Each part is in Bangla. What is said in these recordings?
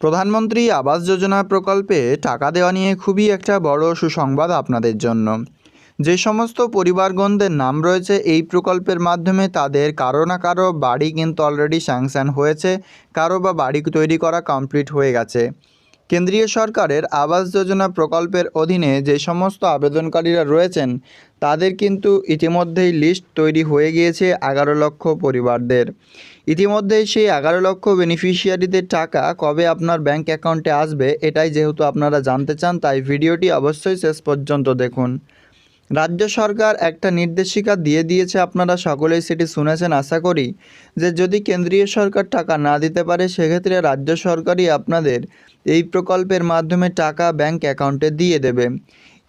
প্রধানমন্ত্রী আবাস যোজনা প্রকল্পে টাকা দেওয়া নিয়ে খুবই একটা বড় সুসংবাদ আপনাদের জন্য। যে সমস্ত পরিবারগণদের নাম রয়েছে এই প্রকল্পের মাধ্যমে তাদের কারও না কারও বাড়ি কিন্তু অলরেডি স্যাংশন হয়েছে, কারও বা বাড়ি তৈরি করা কমপ্লিট হয়ে গেছে। কেন্দ্রীয় সরকারের আবাস যোজনা প্রকল্পের অধীনে যে সমস্ত আবেদনকারীরা রয়েছেন, তাদের কিন্তু ইতিমধ্যেই লিস্ট তৈরি হয়ে গিয়েছে এগারো লক্ষ পরিবারদের। ইতিমধ্যেই সেই এগারো লক্ষ বেনিফিশিয়ারিদের টাকা কবে আপনার ব্যাংক অ্যাকাউন্টে আসবে, এটাই যেহেতু আপনারা জানতে চান, তাই ভিডিওটি অবশ্যই শেষ পর্যন্ত দেখুন। রাজ্য সরকার একটা নির্দেশিকা দিয়ে দিয়েছে, আপনারা সকলেই সেটি শুনেছেন, আশা করি, যে যদি কেন্দ্রীয় সরকার টাকা না দিতে পারে, সেক্ষেত্রে রাজ্য সরকারই আপনাদের এই প্রকল্পের মাধ্যমে টাকা ব্যাংক অ্যাকাউন্টে দিয়ে দেবে।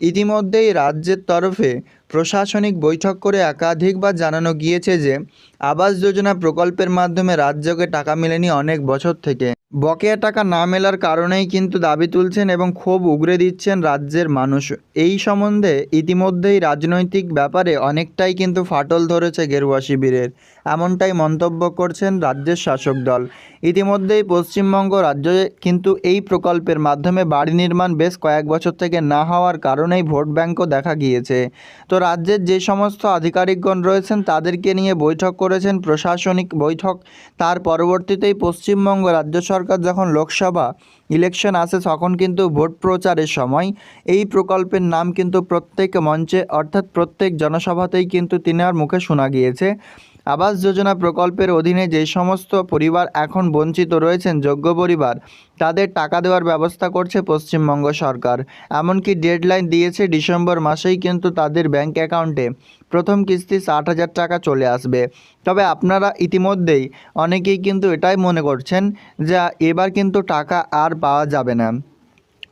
ইতিমধ্যেই রাজ্যের তরফে প্রশাসনিক বৈঠক করে একাধিকবার জানানো গিয়েছে যে আবাস যোজনা প্রকল্পের মাধ্যমে রাজ্যকে টাকা মেলেনি অনেক বছর থেকে। বকেয়া টাকা না মেলার কারণেই কিন্তু দাবি তুলছেন এবং ক্ষোভ উগরে দিচ্ছেন রাজ্যের মানুষ। এই সম্বন্ধে ইতিমধ্যেই রাজনৈতিক ব্যাপারে অনেকটাই কিন্তু ফাটল ধরেছে গেরুয়া শিবিরের। এমনটাই মন্তব্য করছেন রাজ্যের শাসক দল। ইতিমধ্যেই পশ্চিমবঙ্গ রাজ্যে কিন্তু এই প্রকল্পের মাধ্যমে বাড়ি নির্মাণ বেশ কয়েক বছর থেকে না হওয়ার কারণেই ভোট ব্যাঙ্কও দেখা গিয়েছে। তো রাজ্যের যে সমস্ত আধিকারিকগণ রয়েছেন, তাদেরকে নিয়ে বৈঠক করেছেন প্রশাসনিক বৈঠক। তার পরবর্তীতেই পশ্চিমবঙ্গ রাজ্য সরকার যখন লোকসভা ইলেকশন আসে, তখন কিন্তু ভোট প্রচারের সময় এই প্রকল্পের নাম কিন্তু প্রত্যেক মঞ্চে অর্থাৎ প্রত্যেক জনসভাতেই কিন্তু তিনার মুখে শোনা গিয়েছে। আবাস যোজনা প্রকল্পের অধীনে যে সমস্ত পরিবার এখন বঞ্চিত রয়েছেন যোগ্য পরিবার, তাদের টাকা দেওয়ার ব্যবস্থা করছে পশ্চিমবঙ্গ সরকার। এমনকি ডেডলাইন দিয়েছে ডিসেম্বর মাসেই কিন্তু তাদের ব্যাংক অ্যাকাউন্টে। প্রথম কিস্তি ষাট হাজার টাকা চলে আসবে। তবে আপনারা ইতিমধ্যেই অনেকেই কিন্তু এটাই মনে করছেন যে এবার কিন্তু টাকা আর পাওয়া যাবে না।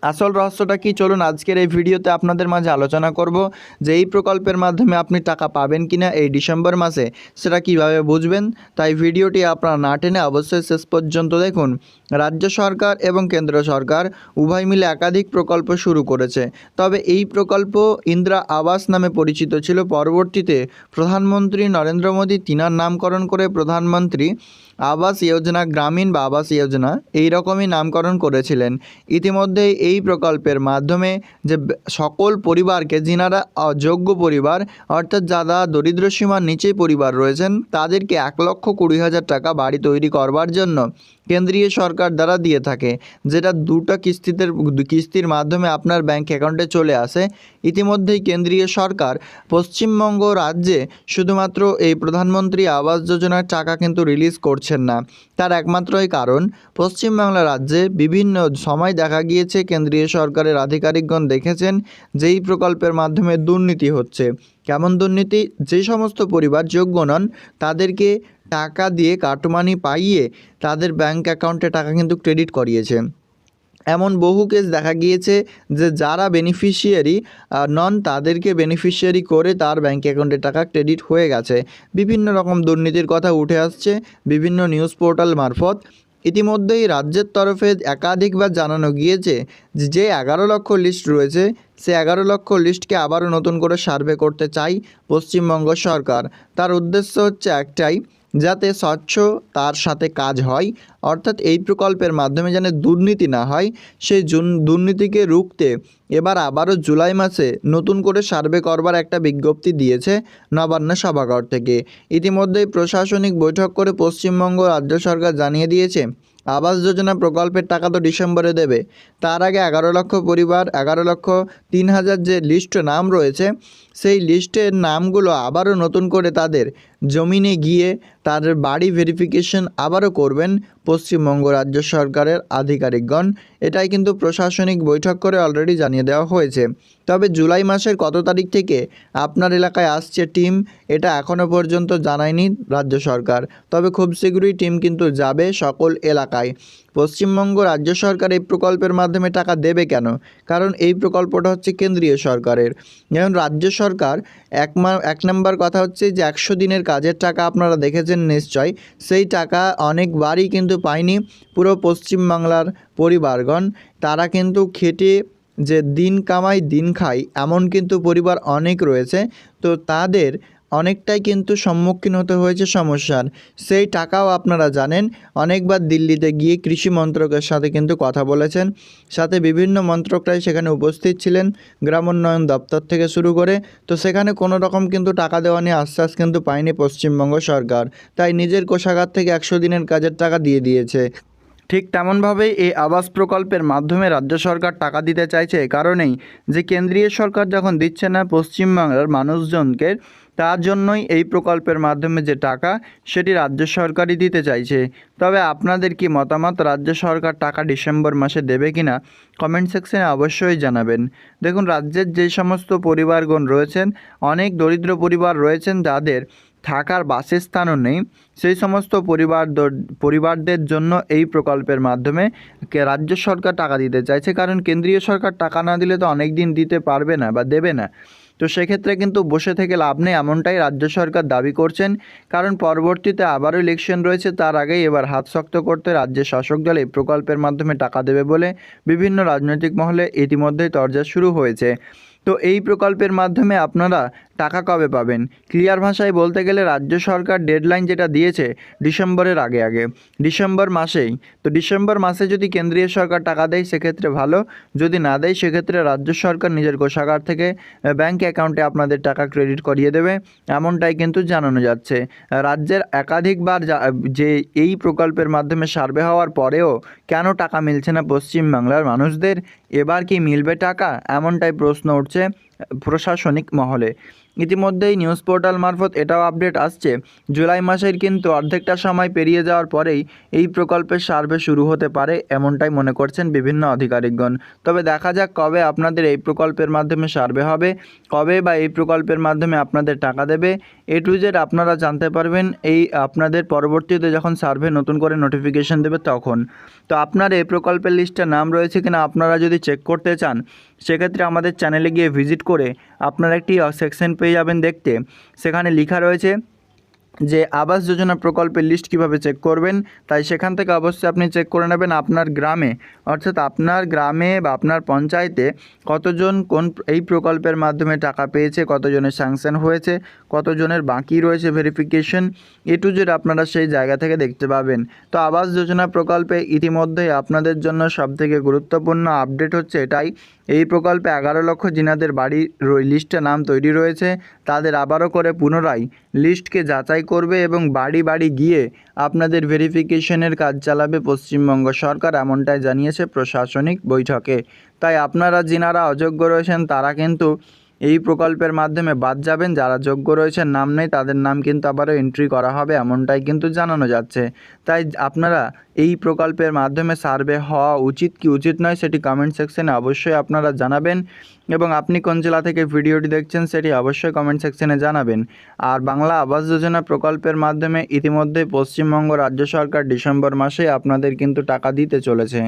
আসল রহস্যটা কি? চলুন আজকের এই ভিডিওতে আপনাদের মাঝে আলোচনা করব যে এই প্রকল্পের মাধ্যমে আপনি টাকা পাবেন কিনা এই ডিসেম্বর মাসে। সেটা কীভাবে বুঝবেন? তাই ভিডিওটি আপনারা না টেনে অবশ্যই শেষ পর্যন্ত দেখুন। রাজ্য সরকার এবং কেন্দ্র সরকার উভয় মিলে একাধিক প্রকল্প শুরু করেছে। তবে এই প্রকল্প ইন্দিরা আবাস নামে পরিচিত ছিল। পরবর্তীতে প্রধানমন্ত্রী নরেন্দ্র মোদী তিনার নামকরণ করে প্রধানমন্ত্রী আবাস যোজনা, গ্রামীণ বা আবাস যোজনা এই রকমই নামকরণ করেছিলেন। ইতিমধ্যেই এই প্রকল্পের মাধ্যমে যে সকল পরিবারকে, যিনারা অযোগ্য পরিবার, অর্থাৎ যারা দরিদ্র সীমার নিচে পরিবার রয়েছেন, তাদেরকে এক লক্ষ কুড়ি হাজার টাকা বাড়ি তৈরি করবার জন্য কেন্দ্রীয় সরকার দ্বারা দিয়ে থাকে, যেটা দুটো কিস্তিতে কিস্তির মাধ্যমে আপনার ব্যাংক অ্যাকাউন্টে চলে আসে। ইতিমধ্যেই কেন্দ্রীয় সরকার পশ্চিমবঙ্গ রাজ্যে শুধুমাত্র এই প্রধানমন্ত্রী আবাস যোজনার টাকা কিন্তু রিলিজ করছেন না। তার একমাত্রই কারণ, পশ্চিমবাংলা রাজ্যে বিভিন্ন সময় দেখা গিয়েছে কেন্দ্রীয় সরকারের আধিকারিকগণ দেখেছেন যে এই প্রকল্পের মাধ্যমে দুর্নীতি হচ্ছে। কেমন দুর্নীতি? যে সমস্ত পরিবার যোগ্য নন, তাদেরকে টাকা দিয়ে কাটমানি পাইয়ে তাদের ব্যাংক অ্যাকাউন্টে টাকা কিন্তু ক্রেডিট করিয়েছে। এমন বহু কেস দেখা গিয়েছে যে যারা বেনিফিশিয়ারি নন, তাদেরকে বেনিফিশিয়ারি করে তার ব্যাংক অ্যাকাউন্টে টাকা ক্রেডিট হয়ে গেছে। বিভিন্ন রকম দুর্নীতির কথা উঠে আসছে, বিভিন্ন নিউজ পোর্টাল মারফত। ইতিমধ্যেই রাজ্যের তরফে একাধিকবার জানানো গিয়েছে যে এগারো লক্ষ লিস্ট রয়েছে, সে এগারো লক্ষ লিস্টকে আবারও নতুন করে সার্ভে করতে চাই পশ্চিমবঙ্গ সরকার। তার উদ্দেশ্য হচ্ছে একটাই যাতে স্বচ্ছ তার সাথে কাজ হয়। অর্থাৎ এই প্রকল্পের মাধ্যমে যেন দুর্নীতি না হয়, সেই দুর্নীতিকে রুখতে এবার আবারও জুলাই মাসে নতুন করে সার্ভে করবার একটা বিজ্ঞপ্তি দিয়েছে নবান্ন সভাঘর থেকে। ইতিমধ্যেই প্রশাসনিক বৈঠক করে পশ্চিমবঙ্গ রাজ্য সরকার জানিয়ে দিয়েছে, আবাস যোজনা প্রকল্পের টাকা তো ডিসেম্বরে দেবে। তার আগে এগারো লক্ষ পরিবার, এগারো লক্ষ তিন হাজার যে লিস্ট নাম রয়েছে, সেই লিস্টের নামগুলো আবারও নতুন করে তাদের জমিনে গিয়ে তাদের বাড়ি ভেরিফিকেশন আবারও করবেন পশ্চিমবঙ্গ রাজ্য সরকারের আধিকারিকগণ। এটাই কিন্তু প্রশাসনিক বৈঠক করে অলরেডি জানিয়ে দেওয়া হয়েছে। তবে জুলাই মাসের কত তারিখ থেকে আপনার এলাকায় আসছে টিম এটা এখনও পর্যন্ত জানায়নি রাজ্য সরকার। তবে খুব শীঘ্রই টিম কিন্তু যাবে সকল এলাকায়। পশ্চিমবঙ্গ রাজ্য সরকার এই প্রকল্পের মাধ্যমে টাকা দেবে কেন? কারণ এই প্রকল্পটা হচ্ছে কেন্দ্রীয় সরকারের। যেমন রাজ্য সরকার, এক মা, এক নম্বর কথা হচ্ছে যে একশো দিনের কাজের টাকা আপনারা দেখেছেন নিশ্চয় সেই টাকা অনেকবারই কিন্তু পায়নি পুরো পশ্চিমবাংলার পরিবারগণ। তারা কিন্তু খেটে যে দিন কামাই, দিন খাই, এমন কিন্তু পরিবার অনেক রয়েছে। তো তাদের অনেকটাই কিন্তু সম্মুখীন হতে হয়েছে সমস্যার। সেই টাকাও আপনারা জানেন, অনেকবার দিল্লিতে গিয়ে কৃষি মন্ত্রকের সাথে কিন্তু কথা বলেছেন। সাথে বিভিন্ন মন্ত্রকরাই সেখানে উপস্থিত ছিলেন, গ্রামোন্নয়ন দপ্তর থেকে শুরু করে। তো সেখানে কোনো রকম কিন্তু টাকা দেওয়া নিয়ে আশ্বাস কিন্তু পায়নি পশ্চিমবঙ্গ সরকার। তাই নিজের কোষাগার থেকে একশো দিনের কাজের টাকা দিয়ে দিয়েছে। ঠিক তেমনভাবেই এই আবাস প্রকল্পের মাধ্যমে রাজ্য সরকার টাকা দিতে চাইছে কারণেই যে কেন্দ্রীয় সরকার যখন দিচ্ছে না, পশ্চিমবাংলার মানুষজনকে তার জন্যই এই প্রকল্পের মাধ্যমে যে টাকা, সেটি রাজ্য সরকারই দিতে চাইছে। তবে আপনাদের কি মতামত, রাজ্য সরকার টাকা ডিসেম্বর মাসে দেবে কিনা, কমেন্ট সেকশনে অবশ্যই জানাবেন। দেখুন, রাজ্যের যে সমস্ত পরিবারগণ রয়েছেন, অনেক দরিদ্র পরিবার রয়েছেন, যাদের থাকার বাসস্থানও নেই, সেই সমস্ত পরিবার পরিবারদের জন্য এই প্রকল্পের মাধ্যমে রাজ্য সরকার টাকা দিতে চাইছে। কারণ, কেন্দ্রীয় সরকার টাকা না দিলে তো অনেক দিন দিতে পারবে না বা দেবে না। তো সেক্ষেত্রে কিন্তু বসে থেকে লাভ নেই এমনটাই রাজ্য সরকার দাবি করছেন। কারণ পরবর্তীতে আবারও ইলেকশন রয়েছে, তার আগেই এবার হাত শক্ত করতে রাজ্যের শাসক দল এই প্রকল্পের মাধ্যমে টাকা দেবে বলে বিভিন্ন রাজনৈতিক মহলে ইতিমধ্যেই তরজা শুরু হয়েছে। তো এই প্রকল্পের মাধ্যমে আপনারা টাকা কবে পাবেন? ক্লিয়ার ভাষায় বলতে গেলে রাজ্য সরকার ডেডলাইন যেটা দিয়েছে ডিসেম্বরের আগে আগে, ডিসেম্বর মাসেই। তো ডিসেম্বর মাসে যদি কেন্দ্রীয় সরকার টাকা দেয়, সেক্ষেত্রে ভালো। যদি না দেয়, সেক্ষেত্রে রাজ্য সরকার নিজের কোষাগার থেকে ব্যাঙ্ক অ্যাকাউন্টে আপনাদের টাকা ক্রেডিট করিয়ে দেবে। এমনটাই কিন্তু জানানো যাচ্ছে। রাজ্যের একাধিকবার যা- যে এই প্রকল্পের মাধ্যমে সার্ভে হওয়ার পরেও কেন টাকা মিলছে না পশ্চিমবাংলার মানুষদের? এবার কি মিলবে টাকা? এমনটাই প্রশ্ন উঠছে প্রশাসনিক মহলে। ইতিমধ্যেই নিউজ পোর্টাল মারফত এটাও আপডেট আসছে। জুলাই মাসের কিন্তু অর্ধেকটা সময় পেরিয়ে যাওয়ার পরেই এই প্রকল্পের সার্ভে শুরু হতে পারে এমনটাই মনে করছেন বিভিন্ন আধিকারিকগণ। তবে দেখা যাক কবে আপনাদের এই প্রকল্পের মাধ্যমে সার্ভে হবে, কবে বা এই প্রকল্পের মাধ্যমে আপনাদের টাকা দেবে, এ টু জেড আপনারা জানতে পারবেন এই আপনাদের পরবর্তীতে যখন সার্ভে নতুন করে নোটিফিকেশন দেবে তখন। তো আপনার এই প্রকল্পের লিস্টে নাম রয়েছে কিনা আপনারা যদি চেক করতে চান, সেক্ষেত্রে আমাদের চ্যানেলে গিয়ে ভিজিট করে আপনারা একটি সেকশন পেয়ে যাবেন দেখতে। সেখানে লেখা রয়েছে যে, আবাস যোজনা প্রকল্পের লিস্ট কীভাবে চেক করবেন? তাই সেখান থেকে অবশ্যই আপনি চেক করে নেবেন আপনার গ্রামে। অর্থাৎ আপনার গ্রামে বা আপনার পঞ্চায়েতে কতজন কোন এই প্রকল্পের মাধ্যমে টাকা পেয়েছে, কতজনের স্যাংশন হয়েছে, কতজনের বাকি রয়েছে ভেরিফিকেশন এ টু জেড আপনারা সেই জায়গা থেকে দেখতে পাবেন। তো আবাস যোজনা প্রকল্পে ইতিমধ্যেই আপনাদের জন্য সবথেকে গুরুত্বপূর্ণ আপডেট হচ্ছে এটাই এই প্রকল্পে এগারো লক্ষ জিনাদের বাড়ি লিস্টে নাম তৈরি রয়েছে। তাদের আবারও করে পুনরায় লিস্টকে যাচাই করবে এবং বাড়ি বাড়ি গিয়ে আপনাদের ভেরিফিকেশনের কাজ চালাবে পশ্চিমবঙ্গ সরকার, এমনটাই জানিয়েছে প্রশাসনিক বৈঠকে। তাই আপনারা যিনারা অযোগ্য রয়েছেন, তারা কিন্তু এই প্রকল্পের মাধ্যমে বাদ যাবেন যারা যোগ্য রয়েছেন, নাম নেই, তাদের নাম কিন্তু আবারও এন্ট্রি করা হবে, এমনটাই কিন্তু জানানো যাচ্ছে। তাই আপনারা এই প্রকল্পের মাধ্যমে সার্ভে হওয়া উচিত কি উচিত নয়, সেটি কমেন্ট সেকশনে অবশ্যই আপনারা জানাবেন এবং আপনি কোন জেলা থেকে ভিডিওটি দেখছেন, সেটি অবশ্যই কমেন্ট সেকশনে জানাবেন। আর বাংলা আবাস যোজনা প্রকল্পের মাধ্যমে ইতিমধ্যে পশ্চিমবঙ্গ রাজ্য সরকার ডিসেম্বর মাসে আপনাদের কিন্তু টাকা দিতে চলেছে।